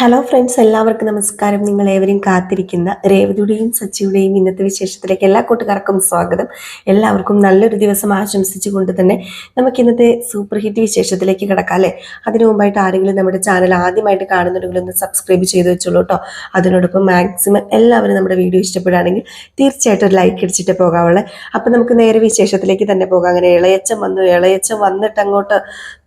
Hello friends എല്ലാവർക്കും നമസ്കാരം. നിങ്ങൾ ഏവരും കാത്തിരിക്കുന്ന രേവതിയുടെയും സച്ചിയുടെയും ഇന്നത്തെ വിശേഷത്തിലേക്ക് എല്ലാ കൂട്ടുകാർക്കും സ്വാഗതം. എല്ലാവർക്കും നല്ലൊരു ദിവസം ആശംസിച്ചുകൊണ്ട് തന്നെ നമുക്ക് ഇന്നത്തെ സൂപ്പർ ഹിറ്റ് വിശേഷത്തിലേക്ക് കിടക്കാം അല്ലേ? അതിനു മുമ്പായിട്ട് ആരെങ്കിലും നമ്മുടെ ചാനൽ ആദ്യമായിട്ട് കാണുന്നുണ്ടെങ്കിൽ ഒന്ന് സബ്സ്ക്രൈബ് ചെയ്ത് വെച്ചോളൂ കേട്ടോ അതിനോടൊപ്പം മാക്സിമം എല്ലാവരും നമ്മുടെ വീഡിയോ ഇഷ്ടപ്പെടുകയാണെങ്കിൽ തീർച്ചയായിട്ടും ഒരു ലൈക്ക് അടിച്ചിട്ട് പോകാവുള്ളേ. അപ്പം നമുക്ക് നേരെ വിശേഷത്തിലേക്ക് തന്നെ പോകാം. അങ്ങനെ ഇളയച്ചം വന്നു. ഇളയച്ചം വന്നിട്ട് അങ്ങോട്ട്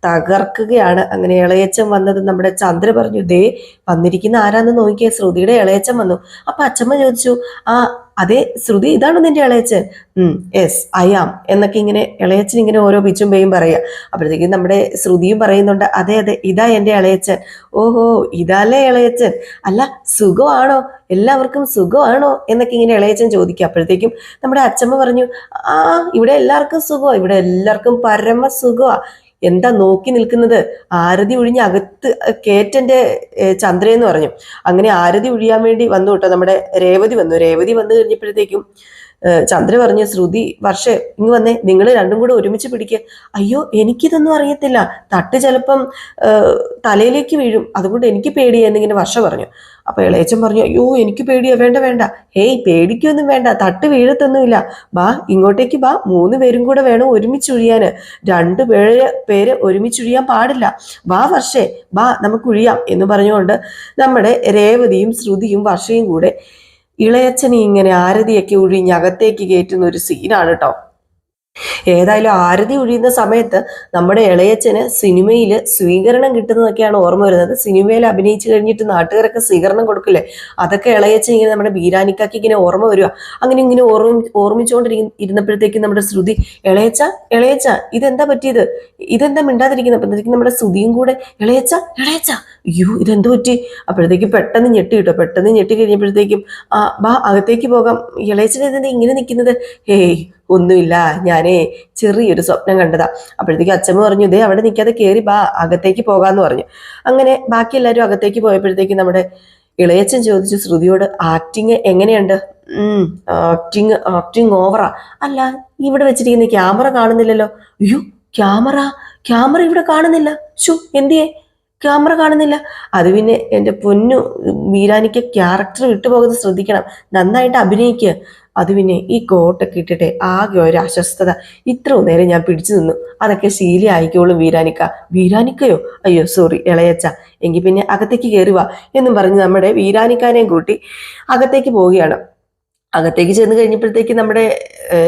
തകർക്കുകയാണ്. അങ്ങനെ ഇളയച്ചം വന്നത് നമ്മുടെ ചന്ദ്ര പറഞ്ഞു ദേ വന്നിരിക്കുന്ന ആരാന്ന് നോക്കിയ. ശ്രുതിയുടെ ഇളയച്ചൻ വന്നു. അപ്പൊ അച്ഛമ്മ ചോദിച്ചു ആ അതെ ശ്രുതി ഇതാണ് നിന്റെ ഇളയച്ചൻ ഉം യെസ് ആം എന്നൊക്കെ ഇങ്ങനെ ഇളയച്ചൻ ഇങ്ങനെ ഓരോ പിച്ചും പേയും പറയുക അപ്പോഴത്തേക്കും നമ്മുടെ ശ്രുതിയും പറയുന്നുണ്ട് അതെ അതെ ഇതാ എന്റെ ഇളയച്ചൻ ഓഹോ ഇതല്ലേ ഇളയച്ചൻ അല്ല സുഖമാണോ? എല്ലാവർക്കും സുഖമാണോ? എന്നൊക്കെ ഇങ്ങനെ ഇളയച്ചൻ ചോദിക്കുക അപ്പോഴത്തേക്കും നമ്മുടെ അച്ഛമ്മ പറഞ്ഞു ആ ഇവിടെ എല്ലാവർക്കും സുഖമാണ് ഇവിടെ എല്ലാവർക്കും പരമ സുഖമാ എന്താ നോക്കി നിൽക്കുന്നത്? ആരതി ഒഴിഞ്ഞ് അകത്ത് കേറ്റന്റെ ചന്ദ്രയെന്ന് പറഞ്ഞു. അങ്ങനെ ആരതി ഒഴിയാൻ വേണ്ടി വന്നു കേട്ടോ നമ്മുടെ രേവതി വന്നു. രേവതി വന്നു കഴിഞ്ഞപ്പോഴത്തേക്കും ചന്ദ്ര പറഞ്ഞു ശ്രുതി വർഷേ ഇങ്ങ് വന്നേ നിങ്ങൾ രണ്ടും കൂടെ ഒരുമിച്ച് പിടിക്കുക അയ്യോ എനിക്കിതൊന്നും അറിയത്തില്ല. തട്ട് ചിലപ്പം തലയിലേക്ക് വീഴും. അതുകൊണ്ട് എനിക്ക് പേടിയാ എന്നിങ്ങനെ വർഷ പറഞ്ഞു. അപ്പൊ ഇളയച്ചൻ പറഞ്ഞു അയ്യോ എനിക്ക് പേടിയാ. വേണ്ട വേണ്ട. ഹേയ് പേടിക്കൊന്നും വേണ്ട. തട്ട് വീഴത്തൊന്നുമില്ല. ബാ ഇങ്ങോട്ടേക്ക് ബാ. മൂന്ന് പേരും കൂടെ വേണം ഒരുമിച്ച് ഒഴിയാന് രണ്ട് പേര് പേര് ഒരുമിച്ച് ഒഴിയാൻ പാടില്ല. വാ വർഷേ. ബാ നമുക്ക് ഒഴിയാം എന്ന് പറഞ്ഞുകൊണ്ട് നമ്മുടെ രേവതിയും ശ്രുതിയും വർഷയും കൂടെ ഇളയച്ചനെ ഇങ്ങനെ ആരതിയൊക്കെ ഒഴിഞ്ഞ് അകത്തേക്ക് കയറ്റുന്ന ഒരു സീനാണ് കേട്ടോ ഏതായാലും ആരതി ഒഴിയുന്ന സമയത്ത് നമ്മുടെ ഇളയച്ചന് സിനിമയിൽ സ്വീകരണം കിട്ടുന്നതൊക്കെയാണ് ഓർമ്മ വരുന്നത്. സിനിമയിൽ അഭിനയിച്ചു കഴിഞ്ഞിട്ട് നാട്ടുകാരൊക്കെ സ്വീകരണം കൊടുക്കില്ലേ? അതൊക്കെ ഇളയച്ചൻ ഇങ്ങനെ നമ്മുടെ ബീരാനിക്കാക്ക് ഇങ്ങനെ ഓർമ്മ വരിക. അങ്ങനെ ഇങ്ങനെ ഓർമ്മ ഓർമ്മിച്ചുകൊണ്ടിരിക്കുന്ന ഇരുന്നപ്പോഴത്തേക്കും നമ്മുടെ ശ്രുതി ഇളയച്ച ഇളയച്ച ഇതെന്താ പറ്റിയത്? ഇതെന്താ മിണ്ടാതിരിക്കുന്നത് അപ്പോഴത്തേക്കും നമ്മുടെ ശ്രുതിയും കൂടെ ഇളയച്ച ഇളയച്ച അയ്യോ ഇതെന്ത് പറ്റി? അപ്പോഴത്തേക്ക് പെട്ടെന്ന് ഞെട്ടി കിട്ടും. പെട്ടെന്ന് ഞെട്ടി കഴിഞ്ഞപ്പോഴത്തേക്കും ആ ബാ അകത്തേക്ക് പോകാം. ഇളയച്ചൻ ഇങ്ങനെ നിൽക്കുന്നത്? ഹേയ് ഒന്നുമില്ല. ഞാനേ ചെറിയൊരു സ്വപ്നം കണ്ടതാ. അപ്പോഴത്തേക്ക് അച്ഛമ്മ പറഞ്ഞു ഇതേ അവിടെ നിൽക്കാതെ കയറി ബാ അകത്തേക്ക് പോകാന്ന് പറഞ്ഞു. അങ്ങനെ ബാക്കി എല്ലാവരും അകത്തേക്ക് പോയപ്പോഴത്തേക്ക് നമ്മുടെ ഇളയച്ചൻ ചോദിച്ചു ശ്രുതിയോട് ആക്ടിങ് എങ്ങനെയുണ്ട്? ആക്ടിങ് ആക്ടിങ് ഓവറാ അല്ല ഇവിടെ വെച്ചിരിക്കുന്ന ക്യാമറ കാണുന്നില്ലല്ലോ. അയ്യോ ക്യാമറ? ക്യാമറ ഇവിടെ കാണുന്നില്ല. ഷു എന്തിയേ? ക്യാമറ കാണുന്നില്ല. അത് പിന്നെ എന്റെ പൊന്നു മീരാനിക്ക് ക്യാരക്ടർ വിട്ടുപോകുന്നത് ശ്രദ്ധിക്കണം. നന്നായിട്ട് അഭിനയിക്കുക അത് പിന്നെ ഈ കോട്ടൊക്കെ ഇട്ടിട്ട് ആകെ ഒരു അസ്വസ്ഥത. ഇത്രയും നേരം ഞാൻ പിടിച്ചു നിന്നു. അതൊക്കെ ശീലി ആയിക്കോളും വീരാനിക്ക. വീരാനിക്കയോ? അയ്യോ സോറി ഇളയച്ച എങ്കിൽ പിന്നെ അകത്തേക്ക് കയറുക എന്നും പറഞ്ഞ് നമ്മുടെ വീരാനിക്കാനെയും കൂട്ടി അകത്തേക്ക് പോവുകയാണ്. അകത്തേക്ക് ചെന്ന് കഴിഞ്ഞപ്പോഴത്തേക്ക് നമ്മുടെ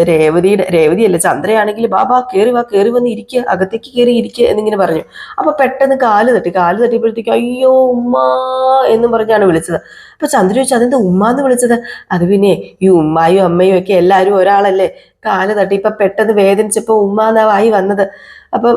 രേവതിയുടെ രേവതിയല്ല ചന്ദ്രയാണെങ്കിൽ ബാബാ കയറി വാ കയറി വന്ന് ഇരിക്കുക അകത്തേക്ക് കയറി ഇരിക്കുക എന്നിങ്ങനെ പറഞ്ഞു. അപ്പൊ പെട്ടെന്ന് കാൽ തട്ടി കാൽ തട്ടിയപ്പോഴത്തേക്ക് അയ്യോ ഉമ്മ എന്നും പറഞ്ഞാണ് വിളിച്ചത്. അപ്പൊ ചന്ദ്ര ചോദിച്ചു അതെന്താ ഉമ്മ എന്ന് വിളിച്ചത്. അത് പിന്നെ ഈ ഉമ്മായും അമ്മയും ഒക്കെ എല്ലാവരും ഒരാളല്ലേ? കാൽ തട്ടി ഇപ്പൊ പെട്ടെന്ന് വേദനിച്ചപ്പോ ഉമ്മ എന്നാ വായി വന്നത്. അപ്പം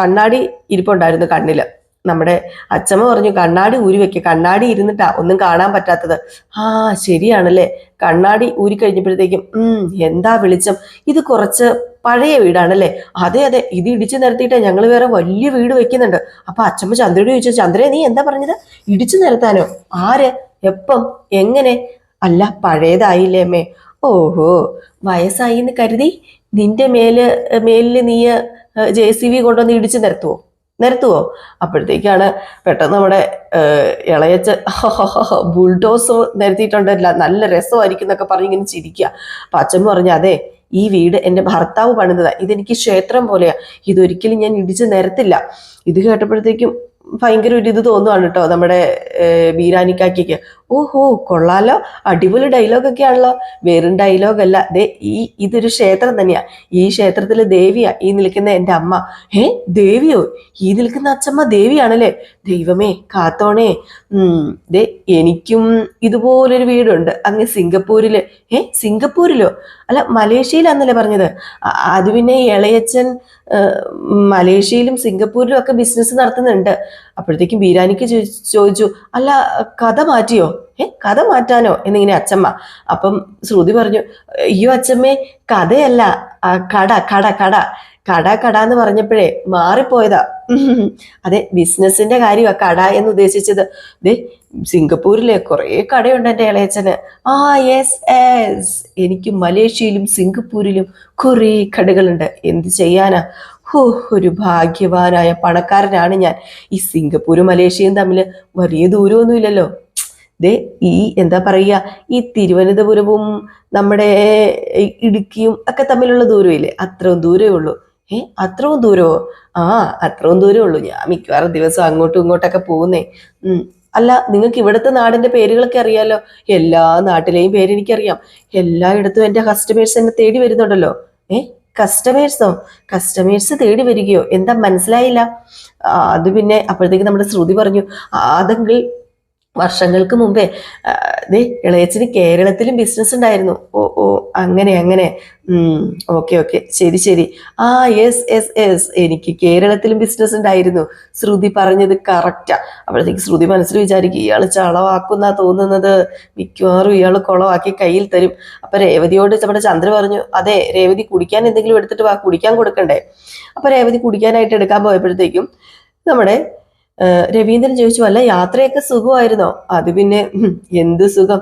കണ്ണാടി ഇരിപ്പുണ്ടായിരുന്നു കണ്ണിൽ. നമ്മുടെ അച്ഛമ്മ പറഞ്ഞു കണ്ണാടി ഊരി വെക്കുക കണ്ണാടി ഇരുന്നിട്ടാ ഒന്നും കാണാൻ പറ്റാത്തത്. ആ ശരിയാണല്ലേ. കണ്ണാടി ഊരി കഴിഞ്ഞപ്പോഴത്തേക്കും ഉം എന്താ വെളിച്ചം? ഇത് കുറച്ച് പഴയ വീടാണല്ലേ. അതെ അതെ. ഇത് ഇടിച്ചു നിരത്തിയിട്ടേ ഞങ്ങൾ വേറെ വലിയ വീട് വെക്കുന്നുണ്ട്. അപ്പൊ അച്ഛമ്മ ചന്ദ്രയോട് ചോദിച്ചു ചന്ദ്രേ നീ എന്താ പറഞ്ഞത്? ഇടിച്ചു നിരത്താനോ? ആര്? എപ്പം? എങ്ങനെ? അല്ല പഴയതായില്ലേ അമ്മേ. ഓഹോ വയസ്സായി എന്ന് കരുതി? നിന്റെ മേൽ മേലിൽ നീ ജെ സി വി കൊണ്ടുവന്ന് ഇടിച്ചു നിരത്തുവോ? നിരത്തുവോ അപ്പോഴത്തേക്കാണ് പെട്ടെന്ന് നമ്മുടെ ഇളയച്ച ബുൾഡോസ് നിരത്തിയിട്ടുണ്ടല്ല നല്ല രസമായിരിക്കും എന്നൊക്കെ പറഞ്ഞ് ഇങ്ങനെ ചിരിക്കുക. അപ്പൊ അച്ഛൻ പറഞ്ഞു അതെ ഈ വീട് എന്റെ ഭർത്താവ് പണിതതാണ് ഇതെനിക്ക് ക്ഷേത്രം പോലെയാ. ഇതൊരിക്കലും ഞാൻ ഇടിച്ച് നിരത്തില്ല. ഇത് കേട്ടപ്പോഴത്തേക്കും ഭയങ്കര ഒരു ഇത് തോന്നുവാണ് കേട്ടോ നമ്മുടെ ബീരാനിക്കാക്കിയൊക്കെ ഓഹോ കൊള്ളാലോ. അടിപൊളി ഡയലോഗൊക്കെ ആണല്ലോ വെറും ഡയലോഗല്ല ദേ ഈ ഇതൊരു ക്ഷേത്രം തന്നെയാ. ഈ ക്ഷേത്രത്തിലെ ദേവിയാ. ഈ നിൽക്കുന്ന എന്റെ അമ്മ. ഏ ദേവിയോ? ഈ നിൽക്കുന്ന അച്ഛമ്മ ദേവിയാണല്ലേ? ദൈവമേ കാത്തോണേ. ഉം ദേ എനിക്കും ഇതുപോലൊരു വീടുണ്ട്. അങ്ങ് സിംഗപ്പൂരിൽ. ഏ സിംഗപ്പൂരിലോ? അല്ല മലേഷ്യയിലാന്നല്ലേ പറഞ്ഞത്. അത് പിന്നെ ഇളയച്ചൻ മലേഷ്യയിലും സിംഗപ്പൂരിലും ഒക്കെ ബിസിനസ് നടത്തുന്നുണ്ട്. അപ്പോഴത്തേക്കും ബീരാനിക്ക് ചോദിച്ചു അല്ല കഥ മാറ്റിയോ? ഏ കഥ മാറ്റാനോ? എന്നിങ്ങനെ അച്ചമ്മ. അപ്പം ശ്രുതി പറഞ്ഞു അയ്യോ അച്ചമ്മേ കഥയല്ല കട കട കട. കട കട എന്ന് പറഞ്ഞപ്പോഴേ മാറിപ്പോയതാ. അതെ ബിസിനസിന്റെ കാര്യമാ കട എന്ന് ഉദ്ദേശിച്ചത്. ദേ സിംഗപ്പൂരിലെ കുറേ കടയുണ്ട് എന്റെ ഇളയച്ചന് ആ യെസ് എസ് എനിക്ക് മലേഷ്യയിലും സിംഗപ്പൂരിലും കുറേ കടകളുണ്ട്. എന്ത് ചെയ്യാനാ? ഹോ ഒരു ഭാഗ്യവാനായ പണക്കാരനാണ് ഞാൻ. ഈ സിംഗപ്പൂരും മലേഷ്യയും തമ്മിൽ വലിയ ദൂരമൊന്നുമില്ലല്ലോ. ദേ ഈ എന്താ പറയുക ഈ തിരുവനന്തപുരവും നമ്മുടെ ഇടുക്കിയും ഒക്കെ തമ്മിലുള്ള ദൂരമില്ലേ? അത്രയും ദൂരമേ ഉള്ളൂ. ഏ അത്രയും ദൂരമോ? ആ അത്രയും ദൂരമേ ഉള്ളൂ. ഞാൻ മിക്കവാറും ദിവസം അങ്ങോട്ടും ഇങ്ങോട്ടൊക്കെ പോകുന്നേ. അല്ല നിങ്ങൾക്ക് ഇവിടുത്തെ നാടിന്റെ പേരുകളൊക്കെ അറിയാലോ? എല്ലാ നാട്ടിലെയും പേര് എനിക്കറിയാം എല്ലായിടത്തും എന്റെ കസ്റ്റമേഴ്സ് എന്നെ തേടി വരുന്നുണ്ടല്ലോ. ഏ കസ്റ്റമേഴ്സോ കസ്റ്റമേഴ്സ് തേടി വരികയോ എന്താ മനസ്സിലായില്ല. അത് പിന്നെ അപ്പോഴത്തേക്ക് നമ്മുടെ ശ്രുതി പറഞ്ഞു അതെങ്കിൽ വർഷങ്ങൾക്ക് മുമ്പേ ദേ ഇളയച്ചന് കേരളത്തിലും ബിസിനസ് ഉണ്ടായിരുന്നു. ഓ ഓ അങ്ങനെ അങ്ങനെ. ഓക്കെ ഓക്കെ ശരി ശരി. ആ യെസ് എസ് എസ് എനിക്ക് കേരളത്തിലും ബിസിനസ് ഉണ്ടായിരുന്നു. ശ്രുതി പറഞ്ഞത് കറക്റ്റാ അപ്പോഴത്തേക്ക് ശ്രുതി മനസ്സിൽ വിചാരിക്കും ഇയാൾ ചളവാക്കുന്നാ തോന്നുന്നത്. മിക്കവാറും ഇയാൾ കുളവാക്കി കയ്യിൽ തരും. അപ്പൊ രേവതിയോട് നമ്മുടെ ചന്ദ്ര പറഞ്ഞു അതെ രേവതി കുടിക്കാൻ എന്തെങ്കിലും എടുത്തിട്ട് വാ കുടിക്കാൻ കൊടുക്കണ്ടേ. അപ്പൊ രേവതി കുടിക്കാനായിട്ട് എടുക്കാൻ പോയപ്പോഴത്തേക്കും നമ്മുടെ രവീന്ദ്രൻ ചോദിച്ചു അല്ല യാത്രയൊക്കെ സുഖമായിരുന്നോ? അത് പിന്നെ എന്ത് സുഖം?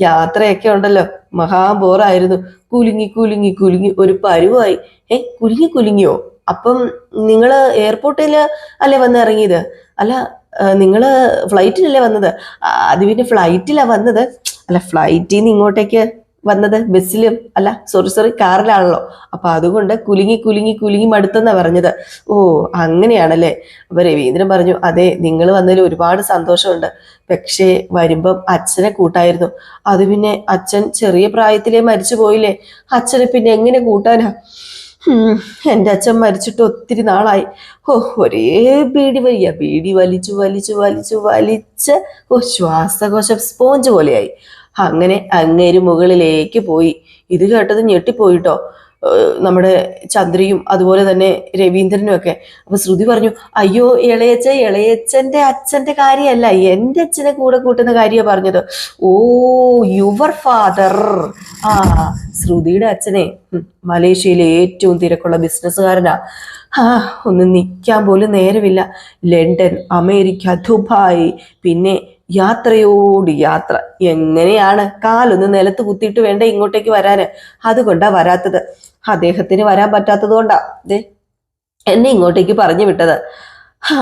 യാത്രയൊക്കെ ഉണ്ടല്ലോ. മഹാബോറായിരുന്നു കുലുങ്ങി കുലുങ്ങി കുലുങ്ങി ഒരു പരുവായി. ഏ കുലുങ്ങി കുലുങ്ങിയോ? അപ്പം നിങ്ങൾ എയർപോർട്ടിൽ അല്ലേ വന്ന് ഇറങ്ങിയത്? അല്ല നിങ്ങൾ ഫ്ലൈറ്റിലല്ലേ വന്നത്? അത് പിന്നെ ഫ്ലൈറ്റിലാ വന്നത്. അല്ല ഫ്ലൈറ്റിൽ നിന്ന് ഇങ്ങോട്ടേക്ക് വന്നത്? ബസ്സിലും അല്ല സോറി സോറി കാറിലാണല്ലോ. അപ്പൊ അതുകൊണ്ട് കുലുങ്ങി കുലുങ്ങി കുലുങ്ങി മടുത്തെന്നാ പറഞ്ഞത്. ഓ അങ്ങനെയാണല്ലേ? അപ്പൊ രവീന്ദ്രൻ പറഞ്ഞു അതെ നിങ്ങൾ വന്നതിൽ ഒരുപാട് സന്തോഷമുണ്ട്. പക്ഷേ വരുമ്പം അച്ഛനെ കൂട്ടായിരുന്നു. അത് പിന്നെ അച്ഛൻ ചെറിയ പ്രായത്തിലേ മരിച്ചു പോയില്ലേ? അച്ഛനെ പിന്നെ എങ്ങനെ കൂട്ടാനാ? എന്റെ അച്ഛൻ മരിച്ചിട്ട് ഒത്തിരി നാളായി. ഓ ഒരേ ബീഡി വലിയ ബീഡി വലിച്ചു വലിച്ചു വലിച്ചു വലിച്ച് ഓ ശ്വാസകോശം സ്പോഞ്ച് പോലെയായി. അങ്ങനെ അങ്ങേര് മുകളിലേക്ക് പോയി. ഇത് കേട്ടത് ഞെട്ടിപ്പോയിട്ടോ. നമ്മുടെ ചന്ദ്രിയും അതുപോലെ തന്നെ രവീന്ദ്രനും ഒക്കെ. അപ്പൊ ശ്രുതി പറഞ്ഞു അയ്യോ ഇളയച്ച ഇളയച്ചന്റെ അച്ഛന്റെ കാര്യമല്ല എന്റെ അച്ഛനെ കൂടെ കൂട്ടുന്ന കാര്യമാണ് പറഞ്ഞത്. Oh your father. ആ ശ്രുതിയുടെ അച്ഛനെ. മലേഷ്യയിലെ ഏറ്റവും തിരക്കുള്ള ബിസിനസ്സുകാരനാ. ആ ഒന്ന് നിൽക്കാൻ പോലും നേരമില്ല. ലണ്ടൻ അമേരിക്ക ദുബായ് പിന്നെ യാത്രയോട് യാത്ര. എങ്ങനെയാണ് കാലൊന്ന് നിലത്ത് കുത്തിയിട്ട് വേണ്ട ഇങ്ങോട്ടേക്ക് വരാന്? അതുകൊണ്ടാ വരാത്തത്. അദ്ദേഹത്തിന് വരാൻ പറ്റാത്തത് കൊണ്ടാ ദേ എന്നെ ഇങ്ങോട്ടേക്ക് പറഞ്ഞു വിട്ടത്. ആ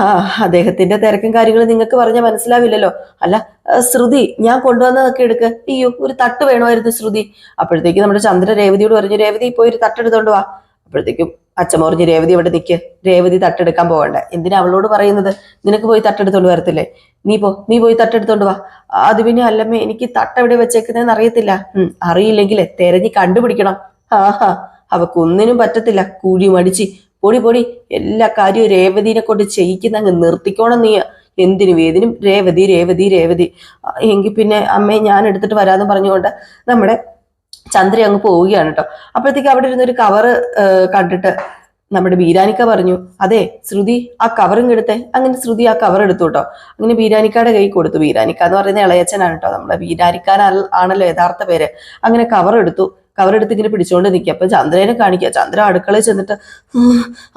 അദ്ദേഹത്തിന്റെ തിരക്കും കാര്യങ്ങളും നിങ്ങൾക്ക് പറഞ്ഞാൽ മനസ്സിലാവില്ലല്ലോ. അല്ല ശ്രുതി ഞാൻ കൊണ്ടുവന്നതൊക്കെ എടുക്ക്. അയ്യോ ഒരു തട്ട് വേണമായിരുന്നു ശ്രുതി. അപ്പോഴത്തേക്ക് നമ്മുടെ ചന്ദ്ര രേവതിയോട് പറഞ്ഞു രേവതി പോയി ഒരു തട്ടെടുത്തോണ്ട് വാ. അപ്പോഴത്തേക്കും അച്ഛൻ പറഞ്ഞു രേവതി ഇവിടെ നിൽക്ക് രേവതി തട്ടെടുക്കാൻ പോകണ്ട. എന്തിനാ അവളോട് പറയുന്നത്? നിനക്ക് പോയി തട്ടെടുത്തോണ്ട് വരത്തില്ലേ? നീ പോ നീ പോയി തട്ടെടുത്തോണ്ട് വാ. അത് പിന്നെ അല്ലമ്മേ എനിക്ക് തട്ട് എവിടെ വെച്ചേക്കുന്നതെന്ന് അറിയത്തില്ല. ഉം, അറിയില്ലെങ്കിൽ തെരഞ്ഞ് കണ്ടുപിടിക്കണം. ആഹാ അവക്കൊന്നിനും പറ്റത്തില്ല. കൂടി മടിച്ച്. പൊടി പൊടി എല്ലാ കാര്യവും രേവതിനെ കൊണ്ട് ചെയ്യിക്കുന്ന അങ്ങ് നിർത്തിക്കോണം നീ. എന്തിനും ഏതിനും രേവതി രേവതി രേവതി. എങ്കിൽ പിന്നെ അമ്മയെ ഞാൻ എടുത്തിട്ട് വരാമെന്ന് പറഞ്ഞുകൊണ്ട് നമ്മുടെ ചന്ദ്ര അങ്ങ് പോവുകയാണ് കേട്ടോ അപ്പോഴത്തേക്ക് അവിടെ ഇരുന്നൊരു കവറ് കണ്ടിട്ട് നമ്മുടെ ബീരാനിക്ക പറഞ്ഞു അതെ ശ്രുതി ആ കവറും എടുത്തേ. അങ്ങനെ ശ്രുതി ആ കവർ എടുത്തു കേട്ടോ അങ്ങനെ ബീരാനിക്കയുടെ കൈ കൊടുത്തു. ബീരാനിക്ക എന്ന് പറയുന്ന ഇളയച്ചനാണ് കേട്ടോ നമ്മുടെ ബീരാനിക്കാൻ ആണല്ലോ യഥാർത്ഥ പേര്. അങ്ങനെ കവർ എടുത്തു. കവർ എടുത്ത് ഇങ്ങനെ പിടിച്ചുകൊണ്ട് നിൽക്കുക അപ്പൊ ചന്ദ്രനെ കാണിക്കുക ചന്ദ്ര അടുക്കളയിൽ ചെന്നിട്ട്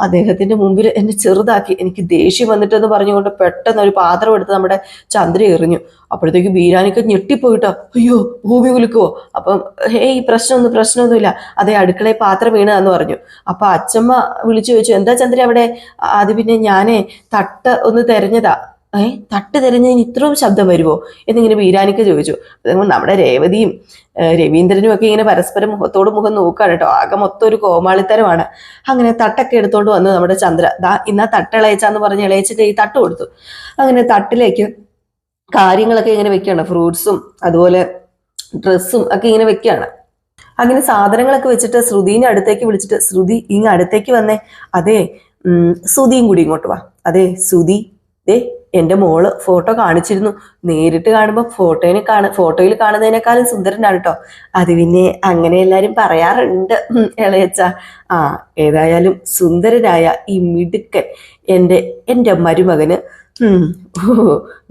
അദ്ദേഹത്തിന്റെ മുമ്പിൽ എന്നെ ചെറുതാക്കി. എനിക്ക് ദേഷ്യം വന്നിട്ടെന്ന് പറഞ്ഞുകൊണ്ട് പെട്ടെന്ന് ഒരു പാത്രം എടുത്ത് നമ്മുടെ ചന്ദ്ര എറിഞ്ഞു. അപ്പോഴത്തേക്ക് ബീരാനിക്ക് ഞെട്ടിപ്പോയിട്ടോ. അയ്യോ ഭൂമി കുലുക്കുവോ? അപ്പം ഈ പ്രശ്നമൊന്നും പ്രശ്നമൊന്നുമില്ല. അതെ അടുക്കളയിൽ പാത്രം വീണതെന്ന് പറഞ്ഞു. അപ്പൊ അച്ഛമ്മ വിളിച്ചു ചോദിച്ചു എന്താ ചന്ദ്ര അവിടെ? "ആ, അത് പിന്നെ ഞാനേ തട്ട് ഒന്ന് തെരഞ്ഞതാ. ഏ തട്ട് തെരഞ്ഞതിന് ഇത്രയും ശബ്ദം വരുമോ എന്നിങ്ങനെ വീരാനിക്ക് ചോദിച്ചു. അതുകൊണ്ട് നമ്മുടെ രേവതിയും രവീന്ദ്രനും ഒക്കെ ഇങ്ങനെ പരസ്പരം മുഖത്തോട് മുഖം നോക്കുകയാണ് കേട്ടോ. ആകെ മൊത്തം ഒരു കോമാളിത്തരമാണ്. അങ്ങനെ തട്ടൊക്കെ എടുത്തോണ്ട് വന്നു നമ്മുടെ ചന്ദ്ര. ദാ ഇന്നാ തട്ട് ഇളയച്ചാന്ന് പറഞ്ഞ് ഇളയച്ചിട്ട് ഈ തട്ട് കൊടുത്തു. അങ്ങനെ തട്ടിലേക്ക് കാര്യങ്ങളൊക്കെ ഇങ്ങനെ വെക്കുകയാണ്. ഫ്രൂട്ട്സും അതുപോലെ ഡ്രസ്സും ഒക്കെ ഇങ്ങനെ വെക്കുകയാണ്. അങ്ങനെ സാധനങ്ങളൊക്കെ വെച്ചിട്ട് ശ്രുതിനെ അടുത്തേക്ക് വിളിച്ചിട്ട് ശ്രുതി ഇങ്ങ അടുത്തേക്ക് വന്നേ. അതെ ശ്രുതിയും കൂടി ഇങ്ങോട്ട് വാ. അതെ ശ്രുതി ദേ എന്റെ മോൾ ഫോട്ടോ കാണിച്ചിരുന്നു. നേരിട്ട് കാണുമ്പോൾ ഫോട്ടോയിനെ കാണ ഫോട്ടോയിൽ കാണുന്നതിനേക്കാളും സുന്ദരനാണ് കേട്ടോ അത് പിന്നെ അങ്ങനെ എല്ലാരും പറയാറുണ്ട് ഇളയച്ച. ആ ഏതായാലും സുന്ദരനായ ഈ മിടുക്കൻ എന്റെ എന്റെ മരുമകന്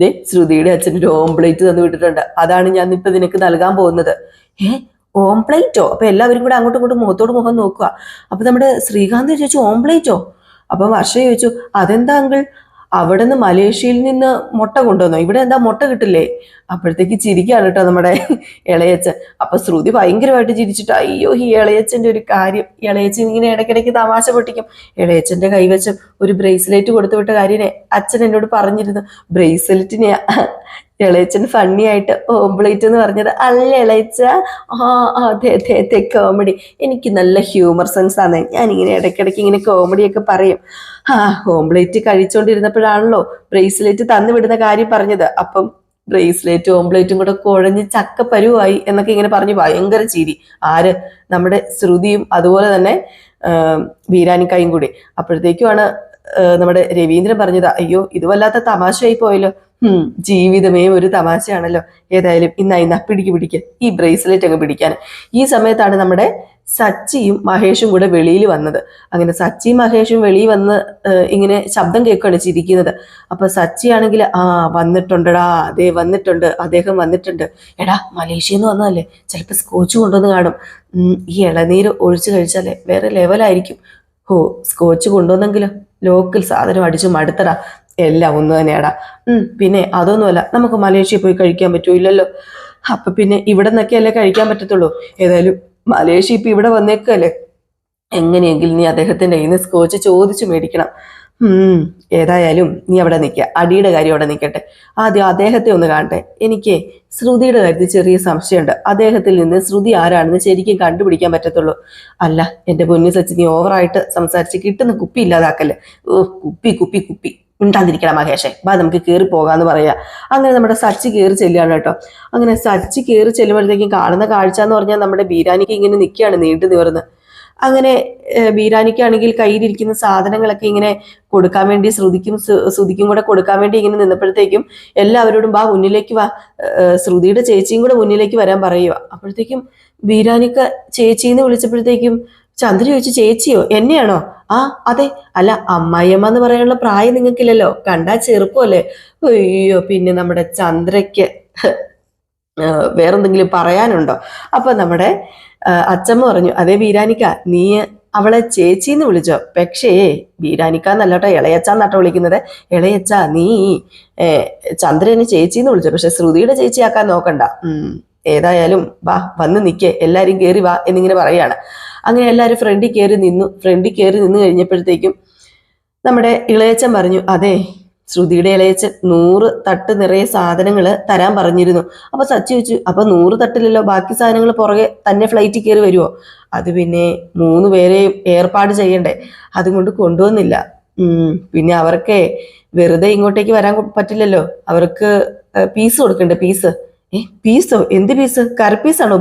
ദേ ശ്രുതിയുടെ അച്ഛൻ ഒരു ഓംപ്ലേറ്റ് തന്നു വിട്ടിട്ടുണ്ട്. അതാണ് ഞാൻ ഇപ്പൊ നിനക്ക് നൽകാൻ പോകുന്നത്. ഏ ഓംപ്ലേറ്റോ? അപ്പൊ എല്ലാവരും കൂടെ അങ്ങോട്ടും ഇങ്ങോട്ടും മുഖത്തോട് മുഖം നോക്കുക. അപ്പൊ നമ്മുടെ ശ്രീകാന്ത് ചോദിച്ചു ഓംപ്ലേറ്റോ? അപ്പൊ വർഷ ചോദിച്ചു അതെന്താ അങ്കിൾ? അവിടെ നിന്ന് മലേഷ്യയിൽ നിന്ന് മുട്ട കൊണ്ടുവന്നു. ഇവിടെ എന്താ മുട്ട കിട്ടില്ലേ? അപ്പോഴത്തേക്ക് ചിരിക്കാണ് കേട്ടോ നമ്മുടെ ഇളയച്ചൻ. അപ്പൊ ശ്രുതി ഭയങ്കരമായിട്ട് ചിരിച്ചിട്ട് അയ്യോ ഈ ഇളയച്ചന്റെ ഒരു കാര്യം. ഇളയച്ചൻ ഇങ്ങനെ ഇടയ്ക്കിടയ്ക്ക് തമാശ പൊട്ടിക്കും. ഇളയച്ചന്റെ കൈവശം ഒരു ബ്രേസ്ലെറ്റ് കൊടുത്തു വിട്ട കാര്യനെ അച്ഛൻ എന്നോട് പറഞ്ഞിരുന്നു. ബ്രേസ്ലെറ്റിനെ ഇളയച്ചൻ ഫണ്ണി ആയിട്ട് ഓംപ്ലേറ്റ് എന്ന് പറഞ്ഞത് അല്ല ഇളയച്ച ആ അതെ അതെ അതെ കോമഡി എനിക്ക് നല്ല ഹ്യൂമർ സെൻസ് ആണ്. ഞാൻ ഇങ്ങനെ ഇടയ്ക്കിടയ്ക്ക് ഇങ്ങനെ കോമഡിയൊക്കെ പറയും. ആ ഓംപ്ലേറ്റ് കഴിച്ചുകൊണ്ടിരുന്നപ്പോഴാണല്ലോ ബ്രേസ്ലെറ്റ് തന്നു വിടുന്ന കാര്യം പറഞ്ഞത്. അപ്പം ബ്രേസ്ലെറ്റും ഓംപ്ലേറ്റും കൂടെ കുഴഞ്ഞ് ചക്ക പരുവായി എന്നൊക്കെ ഇങ്ങനെ പറഞ്ഞു. ഭയങ്കര ചിരി. ആര്? നമ്മുടെ ശ്രുതിയും അതുപോലെ തന്നെ വീരാനിക്കായും കൂടി. അപ്പോഴത്തേക്കുമാണ് നമ്മുടെ രവീന്ദ്രൻ പറഞ്ഞത് അയ്യോ ഇത് വല്ലാത്ത തമാശയായി പോയല്ലോ. ഹും ജീവിതമേ ഒരു തമാശയാണല്ലോ. ഏതായാലും ഇന്ന ഇന്ന പിടിക്ക് പിടിക്ക്. ഈ ബ്രേസ്ലെറ്റ് അങ്ങ് പിടിക്കാൻ. ഈ സമയത്താണ് നമ്മുടെ സച്ചിയും മഹേഷും കൂടെ വെളിയിൽ വന്നത്. അങ്ങനെ സച്ചിയും മഹേഷും വെളിയിൽ വന്ന് ഇങ്ങനെ ശബ്ദം കേൾക്കുകയാണ് ചിരിക്കുന്നത്. അപ്പൊ സച്ചി ആണെങ്കിൽ ആ വന്നിട്ടുണ്ടടാ അതെ വന്നിട്ടുണ്ട് അദ്ദേഹം വന്നിട്ടുണ്ട്. എടാ മലേഷ്യയിൽ നിന്ന് വന്നതല്ലേ? ചിലപ്പോൾ സ്കോച്ച് കൊണ്ടുവന്ന് കാണും. ഈ ഇളനീര് ഒഴിച്ചു കഴിച്ചാലേ വേറെ ലെവലായിരിക്കും ഓ സ്കോച്ച് കൊണ്ടുവന്നെങ്കിലും? ലോക്കൽ സാധനം അടിച്ചു മടുത്തടാ. എല്ലാം ഒന്ന് തന്നെയാടാ. പിന്നെ അതൊന്നുമല്ല നമുക്ക് മലേഷ്യയിൽ പോയി കഴിക്കാൻ പറ്റുമോ ഇല്ലല്ലോ അപ്പൊ പിന്നെ ഇവിടെ നിന്നൊക്കെയല്ലേ കഴിക്കാൻ പറ്റത്തുള്ളൂ. ഏതായാലും മലേഷ്യ ഇപ്പൊ ഇവിടെ വന്നേക്കല്ലേ. എങ്ങനെയെങ്കിലും നീ അദ്ദേഹത്തിന്റെ കയ്യിൽ നിന്ന് സ്കോച്ച് ചോദിച്ചു മേടിക്കണം. ഏതായാലും നീ അവിടെ നിൽക്കുക. അടിയുടെ കാര്യം അവിടെ നിൽക്കട്ടെ. ആദ്യം അദ്ദേഹത്തെ ഒന്ന് കാണട്ടെ. എനിക്ക് ശ്രുതിയുടെ കാര്യത്തിൽ ചെറിയ സംശയമുണ്ട്. അദ്ദേഹത്തിൽ നിന്ന് ശ്രുതി ആരാണെന്ന് ശരിക്കും കണ്ടുപിടിക്കാൻ പറ്റത്തുള്ളൂ. അല്ല എന്റെ പൊന്നു സച്ചിനി ഓവറായിട്ട് സംസാരിച്ച് കിട്ടുന്ന കുപ്പി ഇല്ലാതാക്കല്ലേ. കുപ്പി കുപ്പി കുപ്പി. മിണ്ടാതിരിക്കണം മഹേഷേ. ബാ നമുക്ക് കയറി പോകാന്ന് പറയാ. അങ്ങനെ നമ്മുടെ സച്ചി കയറി ചെല്ലുകയാണ് കേട്ടോ. അങ്ങനെ സച്ചി കയറി ചെല്ലുമ്പോഴത്തേക്കും കാണുന്ന കാഴ്ച എന്ന് പറഞ്ഞാൽ നമ്മുടെ ബീരാനിക്ക് ഇങ്ങനെ നിൽക്കുകയാണ് നീണ്ടു നിവർന്ന്. അങ്ങനെ ബീരാനിക്കാണെങ്കിൽ കയ്യിലിരിക്കുന്ന സാധനങ്ങളൊക്കെ ഇങ്ങനെ കൊടുക്കാൻ വേണ്ടി ശ്രുതിക്കും ശ്രുതിക്കും കൂടെ കൊടുക്കാൻ വേണ്ടി ഇങ്ങനെ നിന്നപ്പോഴത്തേക്കും എല്ലാവരോടും ബാ മുന്നിലേക്ക് വാ. ശ്രുതിയുടെ ചേച്ചിയും കൂടെ മുന്നിലേക്ക് വരാൻ പറയുക അപ്പോഴത്തേക്കും ബീരാനിക്ക ചേച്ചിന്ന് വിളിച്ചപ്പോഴത്തേക്കും ചന്ദ്ര ചോദിച്ചു ചേച്ചിയോ എന്നെയാണോ? ആ അതെ. അല്ല അമ്മായിയമ്മ എന്ന് പറയാനുള്ള പ്രായം നിങ്ങൾക്കില്ലല്ലോ. കണ്ടാ ചെറുപ്പമല്ലേ. അയ്യോ പിന്നെ നമ്മുടെ ചന്ദ്രയ്ക്ക് വേറെന്തെങ്കിലും പറയാനുണ്ടോ? അപ്പൊ നമ്മുടെ അച്ഛമ്മ പറഞ്ഞു അതേ ബീരാനിക്ക നീ അവളെ ചേച്ചിന്ന് വിളിച്ചോ. പക്ഷേ ബീരാനിക്ക എന്നല്ലോട്ടോ ഇളയച്ചാന്നാട്ടോ വിളിക്കുന്നത്? ഇളയച്ച നീ ചന്ദ്രനെ ചേച്ചിന്ന് വിളിച്ചോ. പക്ഷെ ശ്രുതിയുടെ ചേച്ചിയാക്കാൻ നോക്കണ്ട. ഏതായാലും വാ വന്ന് നിൽക്കേ എല്ലാവരും കയറി വാ എന്നിങ്ങനെ പറയുകയാണ്. അങ്ങനെ എല്ലാവരും ഫ്രണ്ടിൽ കയറി നിന്നു. ഫ്രണ്ടിൽ കയറി നിന്ന് കഴിഞ്ഞപ്പോഴത്തേക്കും നമ്മുടെ ഇളയച്ചൻ പറഞ്ഞു അതെ ശ്രുതിയുടെ ഇളയച്ചൻ നൂറ് തട്ട് നിറയെ സാധനങ്ങൾ തരാൻ പറഞ്ഞിരുന്നു. അപ്പൊ സച്ചി വെച്ചു അപ്പൊ നൂറ് തട്ടിലല്ലോ ബാക്കി സാധനങ്ങൾ പുറകെ തന്നെ ഫ്ലൈറ്റിൽ കയറി വരുമോ അത് പിന്നെ മൂന്ന് പേരെയും ഏർപ്പാട് ചെയ്യണ്ടേ അതുകൊണ്ട് കൊണ്ടുവന്നില്ല. പിന്നെ അവർക്ക് വെറുതെ ഇങ്ങോട്ടേക്ക് വരാൻ പറ്റില്ലല്ലോ. അവർക്ക് പീസ് കൊടുക്കണ്ടേ പീസ് ഏ പീസോ എന്ത് പീസ് കറിപ്പീസാണോ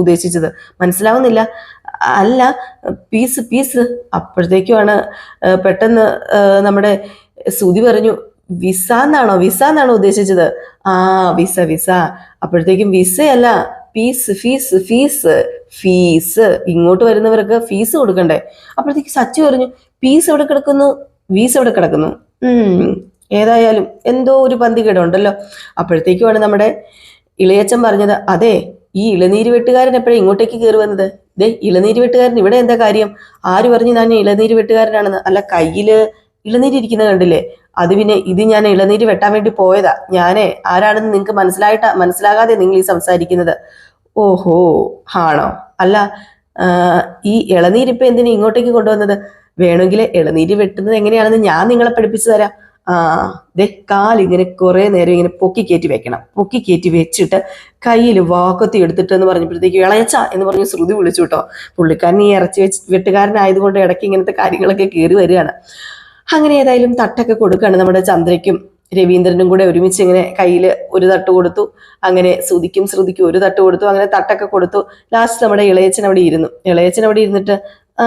ഉദ്ദേശിച്ചത്? മനസ്സിലാവുന്നില്ല. അല്ല പീസ് പീസ് അപ്പോഴത്തേക്കുമാണ് പെട്ടെന്ന് നമ്മുടെ സുതി പറഞ്ഞു വിസ എന്നാണോ? വിസ എന്നാണോ ഉദ്ദേശിച്ചത്? ആ വിസ വിസ. അപ്പോഴത്തേക്കും വിസയല്ല ഫീസ് ഫീസ് ഫീസ് ഫീസ് ഇങ്ങോട്ട് വരുന്നവർക്ക് ഫീസ് കൊടുക്കണ്ടേ? അപ്പോഴത്തേക്ക് സച്ചു പറഞ്ഞു ഫീസ് എവിടെ കിടക്കുന്നു? വീസ് എവിടെ കിടക്കുന്നു? ഏതായാലും എന്തോ ഒരു പന്തികേടുണ്ടല്ലോ. അപ്പോഴത്തേക്കുമാണ് നമ്മുടെ ഇളയച്ചൻ പറഞ്ഞത് അതെ ഈ ഇളനീര് വെട്ടുകാരൻ എപ്പോഴാണ് ഇങ്ങോട്ടേക്ക് കയറി വന്നത്? ദേ ഇളനീര് വെട്ടുകാരൻ ഇവിടെ എന്താ കാര്യം? ആര് പറഞ്ഞു ഞാൻ ഇളനീര് വെട്ടുകാരനാണെന്ന്? അല്ല കയ്യിൽ ഇരിക്കുന്ന കണ്ടില്ലേ? അത് പിന്നെ ഇത് ഞാൻ ഇളനീര് വെട്ടാൻ വേണ്ടി പോയതാ. ഞാനേ ആരാണെന്ന് നിങ്ങൾക്ക് മനസ്സിലായിട്ട മനസ്സിലാകാതെ നിങ്ങൾ ഈ സംസാരിക്കുന്നത്. ഓഹോ ആണോ? അല്ല ഈ ഇളനീര് ഇപ്പൊ എന്തിനാ ഇങ്ങോട്ടേക്ക് കൊണ്ടുവന്നത്? വേണമെങ്കിൽ ഇളനീര് വെട്ടുന്നത് എങ്ങനെയാണെന്ന് ഞാൻ നിങ്ങളെ പഠിപ്പിച്ചു തരാം. കാലിങ്ങനെ കുറേ നേരം ഇങ്ങനെ പൊക്കി കയറ്റി വെക്കണം. പൊക്കി കയറ്റി വെച്ചിട്ട് കയ്യിൽ വാക്കത്തി എടുത്തിട്ട് എന്ന് പറഞ്ഞപ്പോഴത്തേക്ക് ഇളയച്ച എന്ന് പറഞ്ഞ് ശ്രുതി വിളിച്ചു കേട്ടോ. പുള്ളിക്കാരൻ ഈ ഇറച്ചി വെച്ച് വെട്ടുകാരനായതുകൊണ്ട് ഇടയ്ക്ക് ഇങ്ങനത്തെ കാര്യങ്ങളൊക്കെ കയറി വരികയാണ്. അങ്ങനെ ഏതായാലും തട്ടൊക്കെ കൊടുക്കുകയാണ് നമ്മുടെ ചന്ദ്രയ്ക്കും രവീന്ദ്രനും കൂടെ ഒരുമിച്ച് ഇങ്ങനെ കയ്യിൽ ഒരു തട്ട് കൊടുത്തു. അങ്ങനെ ശ്രുതിക്കും ശ്രുതിക്കും ഒരു തട്ട് കൊടുത്തു. അങ്ങനെ തട്ടൊക്കെ കൊടുത്തു. ലാസ്റ്റ് നമ്മുടെ ഇളയച്ചൻ അവിടെ ഇരുന്നു. ഇളയച്ചൻ അവിടെ ഇരുന്നിട്ട് "ആ,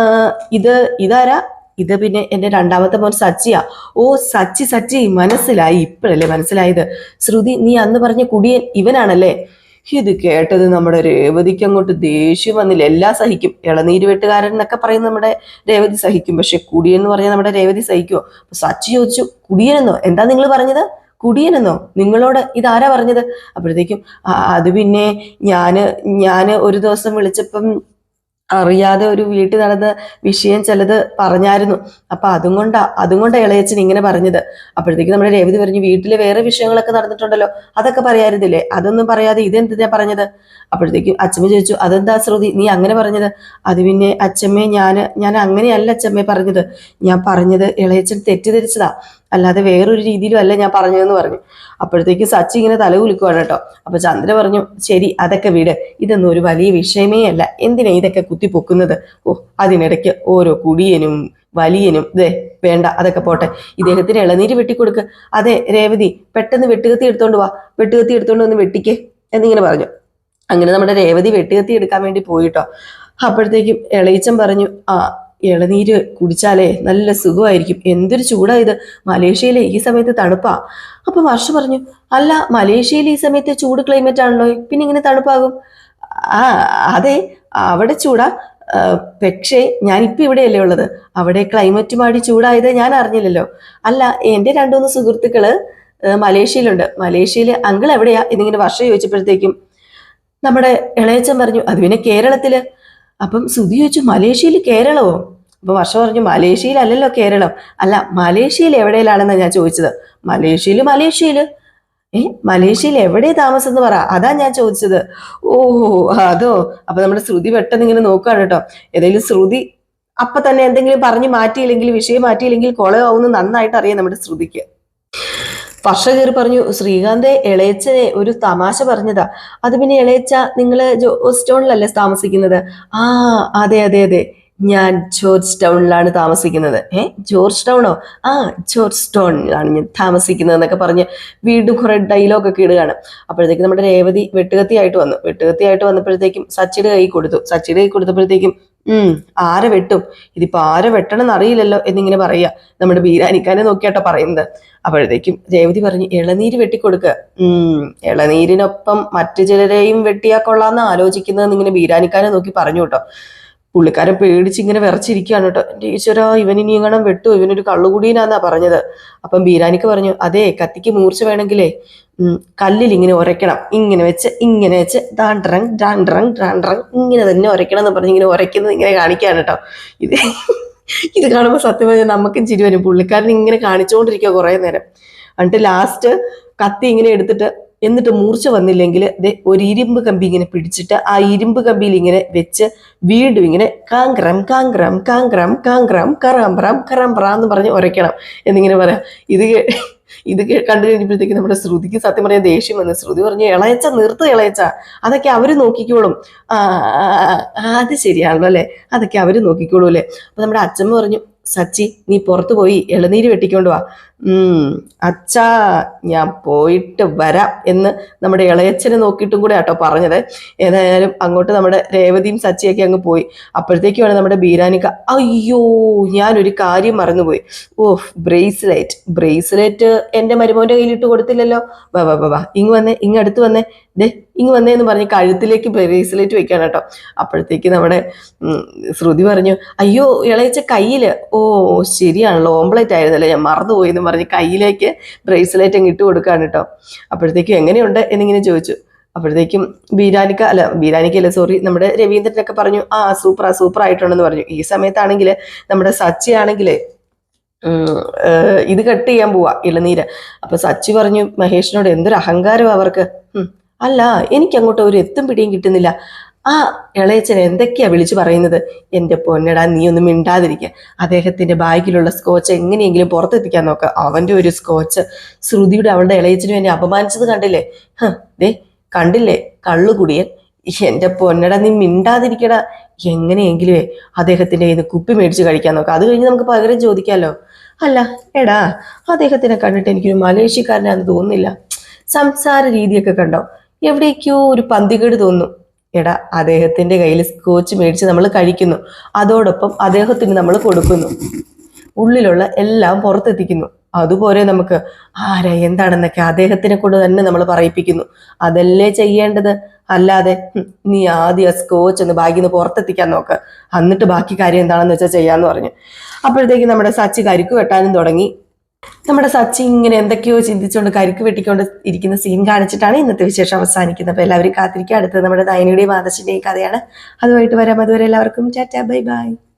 ഇത് ഇതാരാ? ഇത് പിന്നെ എന്റെ രണ്ടാമത്തെ മോൻ സച്ചിയാ. ഓ സച്ചി സച്ചി മനസ്സിലായി. ഇപ്പോഴല്ലേ മനസ്സിലായത്? ശ്രുതി നീ അന്ന് പറഞ്ഞ കുടിയൻ ഇവനാണല്ലേ? ഇത് കേട്ടത് നമ്മുടെ രേവതിക്ക് അങ്ങോട്ട് ദേഷ്യം വന്നില്ല? എല്ലാം സഹിക്കും. ഇളനീര് വെട്ടുകാരൻ എന്നൊക്കെ പറയുന്ന നമ്മുടെ രേവതി സഹിക്കും. പക്ഷെ കുടിയൻ എന്ന് പറഞ്ഞാൽ നമ്മുടെ രേവതി സഹിക്കുമോ സച്ചി ചോദിച്ചു കുടിയനെന്നോ? എന്താ നിങ്ങൾ പറഞ്ഞത്? കുടിയനെന്നോ? നിങ്ങളോട് ഇതാരാ പറഞ്ഞത്? അപ്പോഴത്തേക്കും "ആ, അത് പിന്നെ ഞാൻ ഞാൻ ഒരു ദിവസം വിളിച്ചപ്പം അറിയാതെ ഒരു വീട്ടിൽ നടന്ന വിഷയം ചിലത് പറഞ്ഞായിരുന്നു. അപ്പൊ അതും കൊണ്ടാ അതും കൊണ്ട് ഇളയച്ചൻ ഇങ്ങനെ പറഞ്ഞത്. അപ്പോഴത്തേക്ക് നമ്മുടെ രേവതി പറഞ്ഞു വീട്ടിലെ വേറെ വിഷയങ്ങളൊക്കെ നടന്നിട്ടുണ്ടല്ലോ. അതൊക്കെ പറയാറില്ലേ അതൊന്നും പറയാതെ ഇതെന്തിനാ പറഞ്ഞത്? അപ്പോഴത്തേക്കും അച്ഛമ്മ ചോദിച്ചു അതെന്താ ശ്രുതി നീ അങ്ങനെ പറഞ്ഞത്? അത് പിന്നെ അച്ഛമ്മേ ഞാൻ ഞാൻ അങ്ങനെയല്ല അച്ഛമ്മേ പറഞ്ഞത്. ഞാൻ പറഞ്ഞത് ഇളയച്ചൻ തെറ്റിദ്ധരിച്ചതാ. അല്ലാതെ വേറൊരു രീതിയിലും അല്ല ഞാൻ പറഞ്ഞതെന്ന് പറഞ്ഞു. അപ്പോഴത്തേക്ക് സച്ചി ഇങ്ങനെ തല കുലുക്കുവാണ് കേട്ടോ. അപ്പൊ ചന്ദ്ര പറഞ്ഞു ശരി അതൊക്കെ വിട്. ഇതൊന്നും ഒരു വലിയ വിഷയമേ അല്ല. എന്തിനാ ഇതൊക്കെ കുത്തിപ്പൊക്കുന്നത്? ഓ അതിനിടയ്ക്ക് ഓരോ കുടിയനും വലിയനും ദേ വേണ്ട അതൊക്കെ പോട്ടെ. ഇദ്ദേഹത്തിന് ഇളനീര് വെട്ടിക്കൊടുക്ക്. അതെ രേവതി പെട്ടെന്ന് വെട്ടുകത്തി എടുത്തോണ്ട് വാ. വെട്ടുകത്തി എടുത്തോണ്ട് വന്ന് വെട്ടിക്കേ എന്നിങ്ങനെ പറഞ്ഞു. അങ്ങനെ നമ്മുടെ രേവതി വെട്ടുകത്തി എടുക്കാൻ വേണ്ടി പോയിട്ടോ അപ്പോഴത്തേക്കും ഇളയിച്ചൻ പറഞ്ഞു ആ ഇളനീര് കുടിച്ചാലേ നല്ല സുഖമായിരിക്കും. എന്തൊരു ചൂടാ ഇത്. മലേഷ്യയിലെ ഈ സമയത്ത് തണുപ്പാ. അപ്പൊ വർഷ പറഞ്ഞു അല്ല മലേഷ്യയിൽ ഈ സമയത്ത് ചൂട് ക്ലൈമറ്റ് ആണല്ലോ. പിന്നെ ഇങ്ങനെ തണുപ്പാകും. ആ അതെ അവിടെ ചൂടാ. പക്ഷേ ഞാനിപ്പോ ഇവിടെയല്ലേ ഉള്ളത്. അവിടെ ക്ലൈമറ്റ് മാടി ചൂടായത് ഞാൻ അറിഞ്ഞില്ലല്ലോ. അല്ല എന്റെ രണ്ടുമൂന്ന് സുഹൃത്തുക്കൾ മലേഷ്യയിലുണ്ട്. മലേഷ്യയിൽ അങ്കിൾ എവിടെയാ എന്നിങ്ങനെ വർഷം ചോദിച്ചപ്പോഴത്തേക്കും നമ്മുടെ ഇളയച്ചൻ പറഞ്ഞു അത് പിന്നെ കേരളത്തിൽ അപ്പം സുധി ചോദിച്ചു മലേഷ്യയിൽ കേരളമോ? അപ്പോൾ വർഷം പറഞ്ഞു മലേഷ്യയിലല്ലല്ലോ കേരളം. അല്ല മലേഷ്യയിൽ എവിടെയിലാണെന്നാണ് ഞാൻ ചോദിച്ചത്. മലേഷ്യയിൽ മലേഷ്യയിൽ. ഏ മലേഷ്യയിൽ എവിടെ താമസം എന്ന് പറ. അതാ ഞാൻ ചോദിച്ചത്. ഓ അതോ. അപ്പൊ നമ്മുടെ ശ്രുതി പെട്ടെന്ന് ഇങ്ങനെ നോക്കുകയാണ് കേട്ടോ. ഏതെങ്കിലും ശ്രുതി അപ്പൊ തന്നെ എന്തെങ്കിലും പറഞ്ഞു മാറ്റിയില്ലെങ്കിൽ വിഷയം മാറ്റിയില്ലെങ്കിൽ കൊളയാവുന്ന നന്നായിട്ട് അറിയാം നമ്മുടെ ശ്രുതിക്ക്. വർഷ കയറി പറഞ്ഞു ശ്രീകാന്തെ ഇളയച്ചനെ ഒരു തമാശ പറഞ്ഞതാ. അത് പിന്നെ ഇളയച്ച നിങ്ങൾ ജോസ് ടൗണിലല്ലേ താമസിക്കുന്നത്? ആ അതെ അതെ അതെ. ഞാൻ ജോർജ് ടൗണിലാണ് താമസിക്കുന്നത്. ഏ ജോർജ് ടൗണോ ആ ജോർജ് ടൗണിലാണ് ഞാൻ താമസിക്കുന്നത് എന്നൊക്കെ പറഞ്ഞ് വീണ്ടും കുറെ ഡയലോഗ് ഒക്കെ ഇടുകയാണ്. അപ്പോഴത്തേക്കും നമ്മുടെ രേവതി വെട്ടുകത്തിയായിട്ട് വന്നു. വെട്ടുകത്തിയായിട്ട് വന്നപ്പോഴത്തേക്കും സച്ചിയുടെ കൈ കൊടുത്തു. സച്ചിയുടെ കൈ കൊടുത്തപ്പോഴത്തേക്കും ഉം ആരെ വെട്ടും? ഇതിപ്പോ ആരെ വെട്ടണം എന്നറിയില്ലല്ലോ എന്നിങ്ങനെ പറയുക. നമ്മുടെ ബീരാനിക്കാനെ നോക്കിയാട്ടോ പറയുന്നത്. അപ്പോഴത്തേക്കും രേവതി പറഞ്ഞു ഇളനീര് വെട്ടിക്കൊടുക്കുക ഉം ഇളനീരിനൊപ്പം മറ്റു ചിലരെയും വെട്ടിയാ കൊള്ളാന്ന് ആലോചിക്കുന്നതെന്ന് ഇങ്ങനെ ബീരാനിക്കാനെ നോക്കി പറഞ്ഞു കേട്ടോ. പുള്ളിക്കാരൻ പേടിച്ച് ഇങ്ങനെ വിറച്ചിരിക്കുകയാണ് കേട്ടോ. ഇവൻ ഇനി ഇങ്ങനെ വെട്ടു ഇവനൊരു കള്ളുകൂടിയാന്നാ പറഞ്ഞത്. അപ്പം ബീരാനിക്ക് പറഞ്ഞു അതെ കത്തിക്ക് മൂർച്ച വേണമെങ്കിലേ കല്ലിൽ ഇങ്ങനെ ഉരയ്ക്കണം ഇങ്ങനെ വെച്ച് ഇങ്ങനെ വെച്ച് ഡാൻഡ്രങ് ഡാൻഡ്രങ് ഡാൻഡ്രങ് ഇങ്ങനെ തന്നെ ഉരയ്ക്കണം എന്ന് പറഞ്ഞ് ഇങ്ങനെ ഉരയ്ക്കുന്നത് ഇങ്ങനെ കാണിക്കുകയാണ് കേട്ടോ. ഇത് ഇത് കാണുമ്പോൾ സത്യം പറഞ്ഞാൽ നമുക്കും ചിരി വരും. പുള്ളിക്കാരൻ ഇങ്ങനെ കാണിച്ചുകൊണ്ടിരിക്കുക കുറേ നേരം. എന്നിട്ട് ലാസ്റ്റ് കത്തി ഇങ്ങനെ എടുത്തിട്ട് എന്നിട്ട് മൂർച്ച വന്നില്ലെങ്കിൽ ഒരു ഇരുമ്പ് കമ്പി ഇങ്ങനെ പിടിച്ചിട്ട് ആ ഇരുമ്പ് കമ്പിയിൽ ഇങ്ങനെ വെച്ച് വീണ്ടും ഇങ്ങനെ കാങ്ക്രം കാങ്ക്രം കാങ്ക്രം കാങ്ക്രം കറാംബ്രാം കറാംബ്രാം എന്ന് പറഞ്ഞ് ഉരയ്ക്കണം. എന്നിങ്ങനെ പറയാം. ഇത് ഇത് കണ്ടു കഴിഞ്ഞപ്പോഴത്തേക്ക് നമ്മുടെ ശ്രുതിക്ക് സത്യം പറയാൻ ദേഷ്യം വന്നു. ശ്രുതി പറഞ്ഞു ഇളയച്ച നിർത്ത് ഇളയച്ച അതൊക്കെ അവർ നോക്കിക്കോളും. അത് ശരിയാണല്ലോ അല്ലേ? അതൊക്കെ അവർ നോക്കിക്കോളൂ അല്ലേ? അപ്പൊ നമ്മുടെ അച്ഛമ്മ പറഞ്ഞു സച്ചി നീ പുറത്തു പോയി ഇളനീര് വെട്ടിക്കൊണ്ട് വാ. അച്ഛാ ഞാൻ പോയിട്ട് വരാം എന്ന് നമ്മുടെ ഇളയച്ചനെ നോക്കിയിട്ടും കൂടെ ആട്ടോ പറഞ്ഞത്. ഏതായാലും അങ്ങോട്ട് നമ്മുടെ രേവതിയും സച്ചിയൊക്കെ അങ്ങ് പോയി. അപ്പോഴത്തേക്കുമാണ് നമ്മുടെ ബീരാനിക്ക അയ്യോ ഞാനൊരു കാര്യം മറന്നുപോയി. ഓ ബ്രേസ്ലെറ്റ് ബ്രേസ്ലെറ്റ് എന്റെ മരുമോന്റെ കയ്യിലിട്ട് കൊടുത്തില്ലല്ലോ. വാ വാ വാ ഇങ്ങ് വന്നേ ഇങ്ങ് അടുത്ത് വന്നേ. ദേ ഇങ്ങ് വന്നേ എന്ന് പറഞ്ഞ് കഴുത്തിലേക്ക് ബ്രേസ്ലെറ്റ് വെക്കാണ് കേട്ടോ. അപ്പോഴത്തേക്ക് നമ്മുടെ ശ്രുതി പറഞ്ഞു അയ്യോ ഇളയച്ച കയ്യിൽ ഓ ശരിയാണല്ലോ ഓംപ്ലേറ്റ് ആയിരുന്നല്ലേ ഞാൻ മറന്നുപോയി എന്ന് പറഞ്ഞ് കയ്യിലേക്ക് ബ്രേസ്ലെറ്റ് അങ്ങ് ഇട്ട് കൊടുക്കാണ് കേട്ടോ അപ്പോഴത്തേക്കും എങ്ങനെയുണ്ട് എന്നിങ്ങനെ ചോദിച്ചു. അപ്പോഴത്തേക്കും ബീരാനിക്ക അല്ല ബീരാനിക്ക അല്ല സോറി നമ്മുടെ രവീന്ദ്രനൊക്കെ പറഞ്ഞു ആ സൂപ്പർ ആ സൂപ്പർ ആയിട്ടുണ്ടെന്ന് പറഞ്ഞു. ഈ സമയത്താണെങ്കിൽ നമ്മുടെ സച്ചി ആണെങ്കിൽ ഇത് കട്ട് ചെയ്യാൻ പോവാ ഇളനീര്. അപ്പൊ സച്ചി പറഞ്ഞു മഹേഷിനോട് എന്തൊരു അഹങ്കാരം അവർക്ക്. അല്ല എനിക്ക് അങ്ങോട്ട് ഒരു എത്തും പിടിയും കിട്ടുന്നില്ല. ആ ഇളയച്ചൻ എന്തൊക്കെയാ വിളിച്ചു പറയുന്നത്? എന്റെ പൊന്നടാ നീ ഒന്നും മിണ്ടാതിരിക്കുക അദ്ദേഹത്തിന്റെ ബാഗിലുള്ള സ്കോച്ച് എങ്ങനെയെങ്കിലും പുറത്തെത്തിക്കാൻ നോക്കുക അവന്റെ ഒരു സ്കോച്ച്. ശ്രുതിയുടെ അവളുടെ ഇളയച്ചനും എന്നെ അപമാനിച്ചത് കണ്ടില്ലേ? ഹ, ദേ കണ്ടില്ലേ? കള്ളുകുടിയൻ. എന്റെ പൊന്നട നീ മിണ്ടാതിരിക്കടാ. എങ്ങനെയെങ്കിലുമേ അദ്ദേഹത്തിന്റെ കയ്യിൽ കുപ്പി മേടിച്ച് കഴിക്കാൻ നോക്കാം. അത് കഴിഞ്ഞ് നമുക്ക് പകരം ചോദിക്കാമല്ലോ അല്ല എടാ അദ്ദേഹത്തിനെ കണ്ടിട്ട് എനിക്കൊരു മലേഷ്യക്കാരനാന്ന് തോന്നുന്നില്ല. സംസാര രീതിയൊക്കെ കണ്ടോ? എവിടേക്കോ ഒരു പന്തികേട് തോന്നുന്നു. എടാ അദ്ദേഹത്തിന്റെ കയ്യിൽ സ്കോച്ച് മേടിച്ച് നമ്മൾ കഴിക്കുന്നു. അതോടൊപ്പം അദ്ദേഹത്തിന് നമ്മൾ കൊടുക്കുന്നു. ഉള്ളിലുള്ള എല്ലാം പുറത്തെത്തിക്കുന്നു. അതുപോലെ നമുക്ക് ആരാ എന്താണെന്നൊക്കെ അദ്ദേഹത്തിനെ കൊണ്ട് തന്നെ നമ്മൾ പറയിപ്പിക്കുന്നു. അതല്ലേ ചെയ്യേണ്ടത്? അല്ലാതെ നീ ആദ്യം ആ സ്കോച്ച് ഒന്ന് ബാഗിൽ നിന്ന് പുറത്തെത്തിക്കാൻ നോക്ക്. എന്നിട്ട് ബാക്കി കാര്യം എന്താണെന്ന് വെച്ചാൽ ചെയ്യാന്ന് പറഞ്ഞു. അപ്പോഴത്തേക്ക് നമ്മുടെ സച്ചി കരിക്ക് വെട്ടാനും തുടങ്ങി. നമ്മുടെ സച്ചി ഇങ്ങനെ എന്തൊക്കെയോ ചിന്തിച്ചുകൊണ്ട് കരിക്ക് വെട്ടിക്കൊണ്ട് ഇരിക്കുന്ന സീൻ കാണിച്ചിട്ടാണ് ഇന്നത്തെ വിശേഷം അവസാനിക്കുന്നത്. അപ്പോൾ എല്ലാവരും കാത്തിരിക്കുക. അടുത്തത് നമ്മുടെ നയനയുടെയും ആദർശിന്റെയും കഥയാണ്. അതുമായിട്ട് വരാം. അതുവരെ എല്ലാവർക്കും ചാറ്റ ബൈ ബൈ.